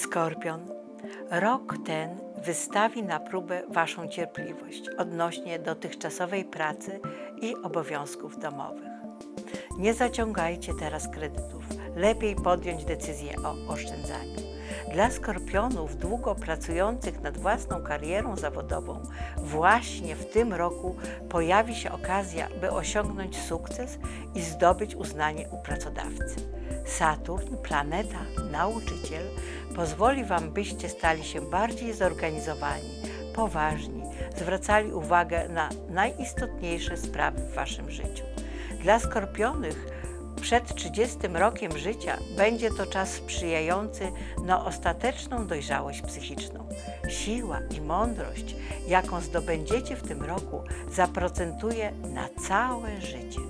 Skorpion, rok ten wystawi na próbę Waszą cierpliwość odnośnie dotychczasowej pracy i obowiązków domowych. Nie zaciągajcie teraz kredytów, lepiej podjąć decyzję o oszczędzaniu. Dla skorpionów długo pracujących nad własną karierą zawodową, właśnie w tym roku pojawi się okazja, by osiągnąć sukces i zdobyć uznanie u pracodawcy. Saturn, planeta, nauczyciel, pozwoli Wam, byście stali się bardziej zorganizowani, poważni, zwracali uwagę na najistotniejsze sprawy w Waszym życiu. Dla skorpionych przed 30 rokiem życia będzie to czas sprzyjający na ostateczną dojrzałość psychiczną. Siła i mądrość, jaką zdobędziecie w tym roku, zaprocentuje na całe życie.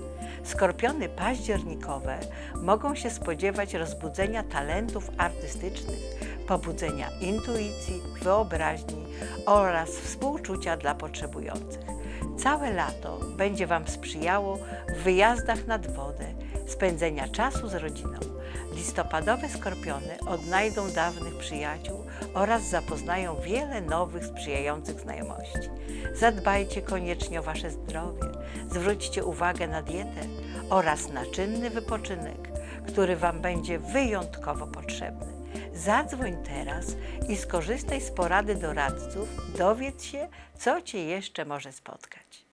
Skorpiony październikowe mogą się spodziewać rozbudzenia talentów artystycznych, pobudzenia intuicji, wyobraźni oraz współczucia dla potrzebujących. Całe lato będzie Wam sprzyjało w wyjazdach nad wodę, spędzenia czasu z rodziną. Listopadowe skorpiony odnajdą dawnych przyjaciół oraz zapoznają wiele nowych, sprzyjających znajomości. Zadbajcie koniecznie o Wasze zdrowie, zwróćcie uwagę na dietę oraz na czynny wypoczynek, który Wam będzie wyjątkowo potrzebny. Zadzwoń teraz i skorzystaj z porady doradców, dowiedz się, co Cię jeszcze może spotkać.